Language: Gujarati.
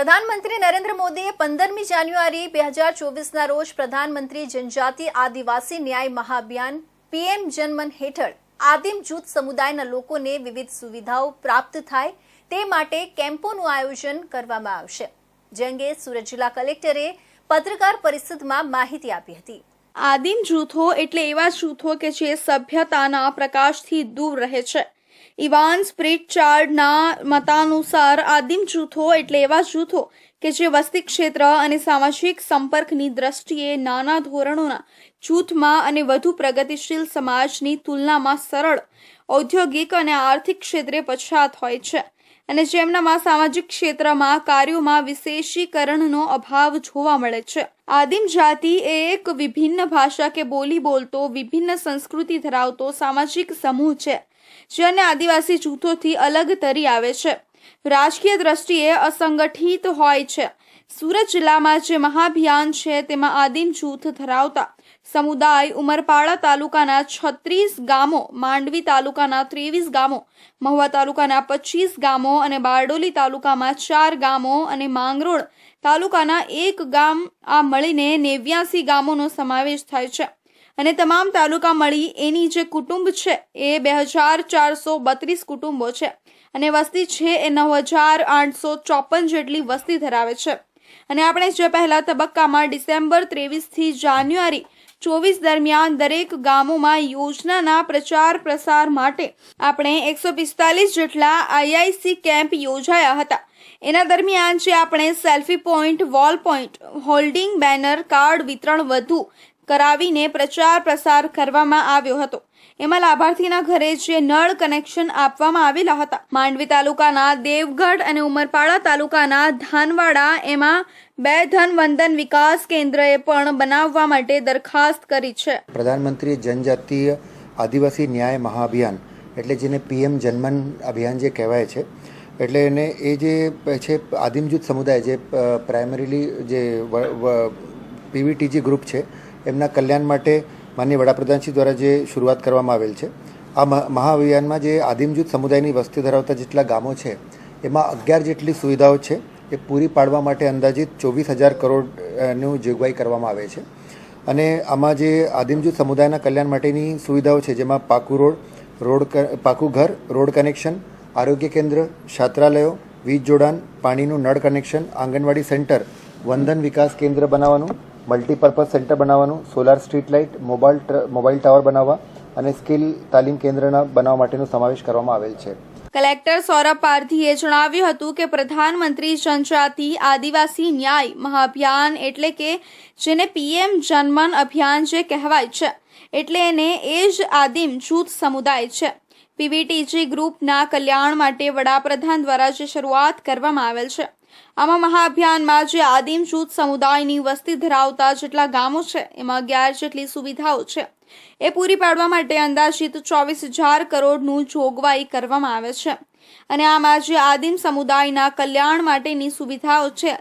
પ્રધાનમંત્રી નરેન્દ્ર મોદીએ પંદરમી જાન્યુઆરી બે હજાર ચોવીસના રોજ પ્રધાનમંત્રી જનજાતિ આદિવાસી ન્યાય મહાભિયાન પીએમ જનમન હેઠળ આદિમ જૂથ સમુદાયના લોકોને વિવિધ સુવિધાઓ પ્રાપ્ત થાય તે માટે કેમ્પોનું આયોજન કરવામાં આવશે, જે અંગે સુરત જિલ્લા કલેક્ટરે પત્રકાર પરિષદમાં માહિતી આપી હતી. આદિમ જૂથો એટલે એવા જૂથો કે જે સભ્યતાના પ્રકાશથી દૂર રહે છે. ઇવાન સ્પ્રિટચાર્ડના મતાનુસાર આદિમ જૂથો એટલે એવા જૂથો કે જે વસ્તી ક્ષેત્ર અને સામાજિક સંપર્કની દ્રષ્ટિએ નાના ધોરણોના જૂથમાં અને વધુ પ્રગતિશીલ સમાજની તુલનામાં સરળ, ઔદ્યોગિક અને આર્થિક ક્ષેત્રે પછાત હોય છે. અને જેમનામાં સામાજિક ક્ષેત્રમાં કાર્યોમાં વિશેષીકરણનો અભાવ જોવા મળે છે. આદિમ જાતિ એ એક વિભિન્ન ભાષા કે બોલી બોલતો, વિભિન્ન સંસ્કૃતિ ધરાવતો સામાજિક સમૂહ છે, જે અન્ય આદિવાસી જૂથોથી અલગ તરી આવે છે. રાજકીય દ્રષ્ટિએ અસંગઠિત હોય છે. સુરત જિલ્લામાં જે મહાભિયાન છે, તેમાં આદિમ જૂથ ધરાવતા સમુદાય ઉમરપાડા તાલુકાના છત્રીસ ગામો, માંડવી તાલુકાના ત્રેવીસ ગામો, મહુવા તાલુકાના પચીસ ગામો અને બારડોલી તાલુકામાં ચાર ગામો અને માંગરોળ તાલુકાના એક ગામ આ મળીને નેવ્યાસી ગામોનો સમાવેશ થાય છે. અને તમામ તાલુકા મળી એની જે કુટુંબ છે એ બે હજાર ચારસો બત્રીસ કુટુંબો છે. અને વસ્તી છે એ નવ હજાર આઠસો ચોપન જેટલી વસ્તી ધરાવે છે. અને આપણે જે પહેલા તબક્કામાં ડિસેમ્બર ત્રેવીસથી જાન્યુઆરી ચોવીસ દરમિયાન દરેક ગામોમાં યોજનાના પ્રચાર પ્રસાર માટે આપણે એકસો પિસ્તાલીસ જેટલા આઈઆઈસી કેમ્પ યોજાયા હતા. એના દરમિયાન જે આપણે selfie point, wall point, holding banner, card વિતરણ વધુ કરાવીને પ્રચાર પ્રસાર કરવામાં આવ્યો હતો. એમાં લાભાર્થીના ઘરે જે નળ કનેક્શન આપવામાં આવેલા હતા. માંડવી તાલુકાના દેવગઢ અને ઉમરપાડા તાલુકાના ધાનવાડા એમાં બે ધનવંદન વિકાસ કેન્દ્રએ પણ બનાવવા માટે દરખાસ્ત કરી છે. પ્રધાનમંત્રી જનજાતીય આદિવાસી ન્યાય મહાઅભિયાન, એટલે જેને પીએમ જનમન અભિયાન જે કહેવાય છે, એટલે એને એ જે છે આદિમ જૂથ સમુદાય જે પ્રાઇમરીલી જે પીવીટીજી ગ્રુપ છે એમના કલ્યાણ માટે માનનીય વડાપ્રધાનશ્રી દ્વારા જે શરૂઆત કરવામાં આવેલ છે, આ મહા- મહાઅભિયાનમાં જે આદિમ સમુદાયની વસ્તી ધરાવતા જેટલા ગામો છે, એમાં અગિયાર જેટલી સુવિધાઓ છે, એ પૂરી પાડવા માટે અંદાજિત ચોવીસ હજાર કરોડનું જોગવાઈ કરવામાં આવે છે. અને આમાં જે આદિમ સમુદાયના કલ્યાણ માટેની સુવિધાઓ છે, જેમાં પાકું રોડ રોડ પાકું ઘર, રોડ કનેક્શન, આરોગ્ય કેન્દ્ર, છાત્રાલયો, વીજ જોડાણ, પાણીનું નળ કનેક્શન, આંગણવાડી સેન્ટર, વંદન વિકાસ કેન્દ્ર બનાવવાનું મલ્ટીપર્પઝ સેન્ટર બનાવવાનું solar street light mobile mobile tower બનાવવા અને સ્કિલ તાલીમ કેન્દ્રના બનાવવા માટેનો સમાવેશ કરવામાં આવેલ છે. કલેક્ટર સૌરભ પારધીએ જણાવ્યું હતું કે પ્રધાનમંત્રી જનજાતિ, આદિવાસી ન્યાય, મહાઅભિયાન એટલે કે જેને પીએમ જનમન અભિયાન જે કહેવાય છે, એટલે એને એ જ આદિમ જૂથ સમુદાય છે. પીવીટીજી ગ્રુપના કલ્યાણ માટે વડાપ્રધાન દ્વારા જે શરૂઆત કરવામાં આવેલ છે. આમાં મહાઅભિયાનમાં જે આદિમ જૂથ સમુદાયની વસ્તી ધરાવતા જેટલા ગામો છે, એમાં અગિયાર જેટલી સુવિધાઓ છે. એ પૂરી પાડવા માટે અંદાજિત ચોવીસ હજાર કરોડનું જોગવાઈ કરવામાં આવે છે. અને આમાં જે આદિમ સમુદાયના કલ્યાણ માટેની સુવિધાઓ છે